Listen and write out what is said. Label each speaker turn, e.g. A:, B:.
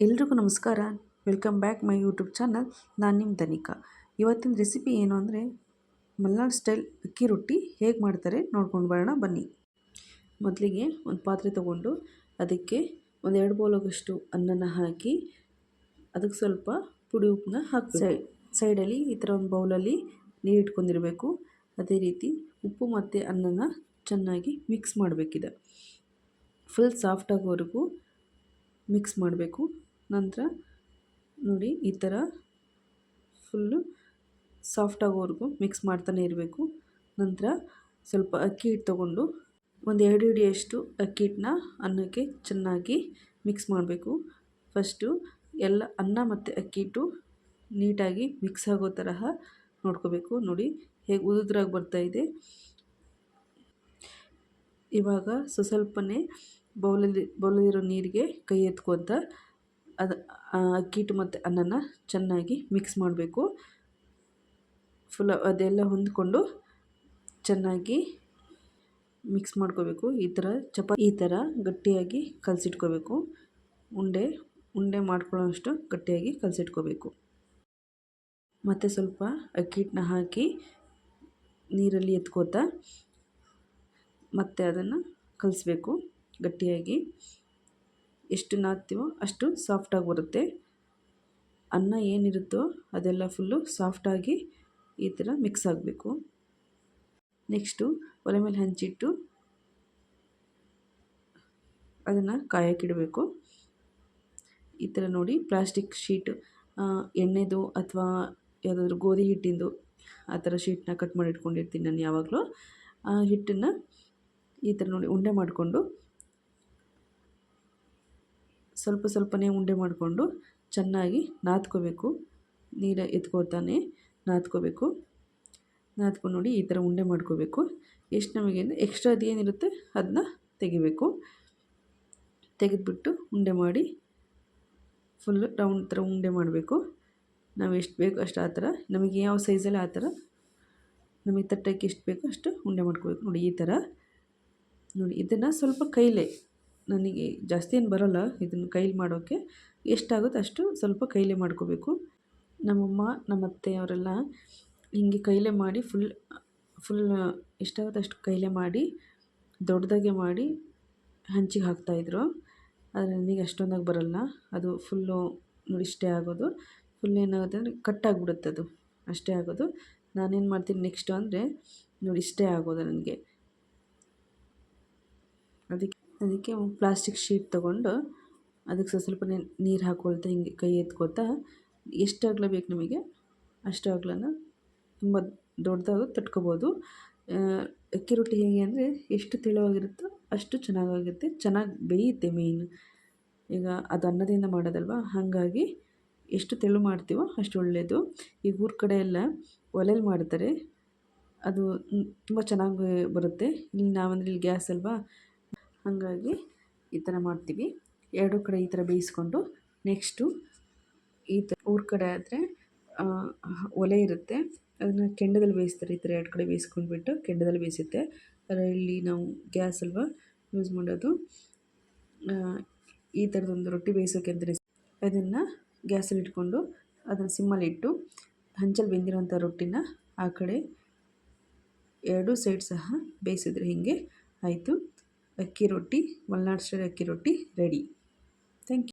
A: ಎಲ್ರಿಗೂ ನಮಸ್ಕಾರ. Welcome back my YouTube channel. ನಾನು ನಿಮ್ಮ ಧನಿಕಾ ಇವತ್ತಿನ ರೆಸಿಪಿ ಏನು ಅಂದರೆ ಮಲ್ನಾಡು ಸ್ಟೈಲ್ ಅಕ್ಕಿ ರೊಟ್ಟಿ ಹೇಗೆ ಮಾಡ್ತಾರೆ ನೋಡ್ಕೊಂಡು ಬರೋಣ ಬನ್ನಿ. ಮೊದಲಿಗೆ ಒಂದು ಪಾತ್ರೆ ತೊಗೊಂಡು ಅದಕ್ಕೆ ಒಂದು ಎರಡು ಬೌಲಾಗಷ್ಟು ಅನ್ನನ ಹಾಕಿ ಅದಕ್ಕೆ ಸ್ವಲ್ಪ ಪುಡಿ ಉಪ್ಪನ್ನ ಹಾಕಿ ಸೈ ಸೈಡಲ್ಲಿ ಈ ಥರ ಒಂದು ಬೌಲಲ್ಲಿ ನೀರು ಇಟ್ಕೊಂಡಿರಬೇಕು. ಅದೇ ರೀತಿ ಉಪ್ಪು ಮತ್ತು ಅನ್ನನ ಚೆನ್ನಾಗಿ ಮಿಕ್ಸ್ ಮಾಡಬೇಕಿದೆ. ಫುಲ್ ಸಾಫ್ಟ್ ಆಗೋವರೆಗೂ ಮಿಕ್ಸ್ ಮಾಡಬೇಕು. ನಂತರ ನೋಡಿ, ಈ ಥರ ಫುಲ್ಲು ಸಾಫ್ಟ್ ಆಗೋವರೆಗೂ ಮಿಕ್ಸ್ ಮಾಡ್ತಾನೆ ಇರಬೇಕು. ನಂತರ ಸ್ವಲ್ಪ ಅಕ್ಕಿ ಹಿಟ್ಟು ತೊಗೊಂಡು ಒಂದು ಎರಡು ಹಿಡಿಯಷ್ಟು ಅಕ್ಕಿ ಹಿಟ್ಟನ್ನ ಅನ್ನಕ್ಕೆ ಚೆನ್ನಾಗಿ ಮಿಕ್ಸ್ ಮಾಡಬೇಕು. ಫಸ್ಟು ಎಲ್ಲ ಅನ್ನ ಮತ್ತು ಅಕ್ಕಿ ಹಿಟ್ಟು ನೀಟಾಗಿ ಮಿಕ್ಸ್ ಆಗೋ ತರಹ ನೋಡ್ಕೋಬೇಕು. ನೋಡಿ, ಹೇಗೆ ಉದುದ್ರಾಗಿ ಬರ್ತಾಯಿದೆ ಇವಾಗ ಸ್ವಲ್ಪನೇ ಬೌಲಲ್ಲಿ, ಬೌಲಲ್ಲಿರೋ ನೀರಿಗೆ ಕೈ ಎತ್ಕೊತ ಅದು ಅಕ್ಕಿ ಹಿಟ್ಟು ಮತ್ತು ಅನ್ನನ ಚೆನ್ನಾಗಿ ಮಿಕ್ಸ್ ಮಾಡಬೇಕು. ಫುಲ್ ಅದೆಲ್ಲ ಹೊಂದ್ಕೊಂಡು ಚೆನ್ನಾಗಿ ಮಿಕ್ಸ್ ಮಾಡ್ಕೋಬೇಕು. ಈ ಥರ ಚಪಾ ಈ ಥರ ಗಟ್ಟಿಯಾಗಿ ಕಲಸಿಟ್ಕೋಬೇಕು. ಉಂಡೆ ಉಂಡೆ ಮಾಡ್ಕೊಳ್ಳೋಷ್ಟು ಗಟ್ಟಿಯಾಗಿ ಕಲಸಿಟ್ಕೋಬೇಕು. ಮತ್ತು ಸ್ವಲ್ಪ ಅಕ್ಕಿ ಹಿಟ್ಟನ್ನ ಹಾಕಿ ನೀರಲ್ಲಿ ಎತ್ಕೋತ ಮತ್ತೆ ಅದನ್ನು ಕಲಿಸ್ಬೇಕು. ಗಟ್ಟಿಯಾಗಿ ಎಷ್ಟು ನಾದ್ತೀವೋ ಅಷ್ಟು ಸಾಫ್ಟಾಗಿ ಬರುತ್ತೆ. ಅನ್ನ ಏನಿರುತ್ತೋ ಅದೆಲ್ಲ ಫುಲ್ಲು ಸಾಫ್ಟಾಗಿ ಈ ಥರ ಮಿಕ್ಸ್ ಆಗಬೇಕು. ನೆಕ್ಸ್ಟು ಒಲೆ ಮೇಲೆ ಹಂಚಿಟ್ಟು ಅದನ್ನು ಕಾಯಕ್ಕಿಡಬೇಕು. ಈ ಥರ ನೋಡಿ ಪ್ಲಾಸ್ಟಿಕ್ ಶೀಟ್ ಎಣ್ಣೆದು ಅಥವಾ ಯಾವುದಾದ್ರೂ ಗೋಧಿ ಹಿಟ್ಟಿಂದು ಆ ಥರ ಶೀಟ್ನ ಕಟ್ ಮಾಡಿ ಇಟ್ಕೊಂಡಿರ್ತೀನಿ ನಾನು ಯಾವಾಗಲೂ. ಆ ಹಿಟ್ಟನ್ನು ಈ ಥರ ನೋಡಿ ಉಂಡೆ ಮಾಡಿಕೊಂಡು ಸ್ವಲ್ಪ ಸ್ವಲ್ಪನೇ ಉಂಡೆ ಮಾಡಿಕೊಂಡು ಚೆನ್ನಾಗಿ ನಾದ್ಕೋಬೇಕು. ನೀರು ಎತ್ಕೋತಾನೆ ನಾದ್ಕೋಬೇಕು. ನಾದ್ಕೊಂಡು ನೋಡಿ ಈ ಥರ ಉಂಡೆ ಮಾಡ್ಕೋಬೇಕು. ಎಷ್ಟು ನಮಗೆ ಅಂದರೆ ಎಕ್ಸ್ಟ್ರಾ ಅದೇನಿರುತ್ತೆ ಅದನ್ನ ತೆಗಿಬೇಕು. ತೆಗೆದುಬಿಟ್ಟು ಉಂಡೆ ಮಾಡಿ ಫುಲ್ಲು ರೌಂಡ್ ಥರ ಉಂಡೆ ಮಾಡಬೇಕು. ನಾವು ಎಷ್ಟು ಬೇಕು ಅಷ್ಟು ಆ ಥರ, ನಮಗೆ ಯಾವ ಸೈಜಲ್ಲಿ ಆ ಥರ, ನಮಗೆ ತಟ್ಟಕ್ಕೆ ಎಷ್ಟು ಬೇಕೋ ಅಷ್ಟು ಉಂಡೆ ಮಾಡ್ಕೋಬೇಕು. ನೋಡಿ ಈ ಥರ. ನೋಡಿ, ಇದನ್ನು ಸ್ವಲ್ಪ ಕೈಲೇ ನನಗೆ ಜಾಸ್ತಿ ಏನು ಬರೋಲ್ಲ ಇದನ್ನು ಕೈಲಿ ಮಾಡೋಕ್ಕೆ ಎಷ್ಟಾಗುತ್ತೆ ಅಷ್ಟು ಸ್ವಲ್ಪ ಕೈಲೇ ಮಾಡ್ಕೋಬೇಕು. ನಮ್ಮಮ್ಮ ನಮ್ಮ ಅತ್ತೆ ಅವರೆಲ್ಲ ಹಿಂಗೆ ಕೈಲೇ ಮಾಡಿ ಫುಲ್ ಫುಲ್ ಎಷ್ಟಾಗುತ್ತೆ ಅಷ್ಟು ಕೈಲೇ ಮಾಡಿ, ದೊಡ್ಡದಾಗೆ ಮಾಡಿ ಹಂಚಿಗೆ ಹಾಕ್ತಾಯಿದ್ರು. ಆದರೆ ನನಗೆ ಅಷ್ಟೊಂದಾಗಿ ಬರೋಲ್ಲ. ಅದು ಫುಲ್ಲು ನೋಡಿ ಇಷ್ಟೇ ಆಗೋದು. ಫುಲ್ ಏನಾಗುತ್ತೆ ಅಂದರೆ ಕಟ್ಟಾಗಿಬಿಡುತ್ತೆ ಅದು. ಅಷ್ಟೇ ಆಗೋದು. ನಾನೇನು ಮಾಡ್ತೀನಿ ನೆಕ್ಸ್ಟು ಅಂದರೆ ನೋಡಿ ಇಷ್ಟೇ ಆಗೋದು ನನಗೆ. ಅದಕ್ಕೆ ಅದಕ್ಕೆ ಪ್ಲಾಸ್ಟಿಕ್ ಶೀಟ್ ತೊಗೊಂಡು ಅದಕ್ಕೆ ಸ್ವಲ್ಪ ನೀರು ಹಾಕ್ಕೊಳ್ತಾ ಹಿಂಗೆ ಕೈ ಎತ್ಕೊತಾ ಎಷ್ಟು ಅಗಲ ಬೇಕು ನಮಗೆ ಅಷ್ಟು ಅಗಲನ ತುಂಬ ದೊಡ್ಡದಾಗಿ ತಟ್ಕೋಬೋದು. ಅಕ್ಕಿ ರೊಟ್ಟಿ ಹೇಗೆ ಅಂದರೆ ಎಷ್ಟು ತೆಳುವಾಗಿರುತ್ತೋ ಅಷ್ಟು ಚೆನ್ನಾಗಾಗುತ್ತೆ, ಚೆನ್ನಾಗಿ ಬೇಯುತ್ತೆ ಮೇಯ್ನ್ ಈಗ ಅದು ಅನ್ನದಿಂದ ಮಾಡೋದಲ್ವ? ಹಾಗಾಗಿ ಎಷ್ಟು ತೆಳು ಮಾಡ್ತೀವೋ ಅಷ್ಟು ಒಳ್ಳೆಯದು ಈಗ ಊರ ಕಡೆ ಎಲ್ಲ ಒಲೆಯಲ್ಲಿ ಮಾಡ್ತಾರೆ, ಅದು ತುಂಬ ಚೆನ್ನಾಗಿ ಬರುತ್ತೆ. ಇಲ್ಲಿ ನಾವಂದ್ರೆ ಇಲ್ಲಿ ಗ್ಯಾಸ್ ಅಲ್ವಾ? ಹಾಗಾಗಿ ಈ ಥರ ಮಾಡ್ತೀವಿ. ಎರಡು ಕಡೆ ಈ ಥರ ಬೇಯಿಸ್ಕೊಂಡು ನೆಕ್ಸ್ಟು ಈ ಥರ ಊರ ಕಡೆ ಆದರೆ ಒಲೆ ಇರುತ್ತೆ. ಅದನ್ನು ಕೆಂಡದಲ್ಲಿ ಬೇಯಿಸ್ತಾರೆ. ಈ ಥರ ಎರಡು ಕಡೆ ಬೇಯಿಸ್ಕೊಂಡ್ಬಿಟ್ಟು ಕೆಂಡದಲ್ಲಿ ಬೇಯಿಸುತ್ತೆ. ಅದರಲ್ಲಿ ನಾವು ಗ್ಯಾಸ್ ಅಲ್ವಾ ಯೂಸ್ ಮಾಡೋದು. ಈ ಥರದೊಂದು ರೊಟ್ಟಿ ಬೇಯಿಸೋಕೆ ಅಂದರೆ ಅದನ್ನು ಗ್ಯಾಸಲ್ಲಿ ಇಟ್ಕೊಂಡು ಅದನ್ನು ಸಿಮ್ಮಲ್ಲಿ ಇಟ್ಟು ಹಂಚಲ್ಲಿ ಬೆಂದಿರೋಂಥ ರೊಟ್ಟಿನ ಆ ಕಡೆ ಎರಡು ಸೈಡ್ ಸಹ ಬೇಯಿಸಿದ್ರೆ ಹೀಗೆ ಆಯಿತು. ಅಕ್ಕಿ ರೊಟ್ಟಿ ಮಲ್ನಾಡ್ ಸ್ಟೈಲ್ ಅಕ್ಕಿ ರೊಟ್ಟಿ ರೆಡಿ.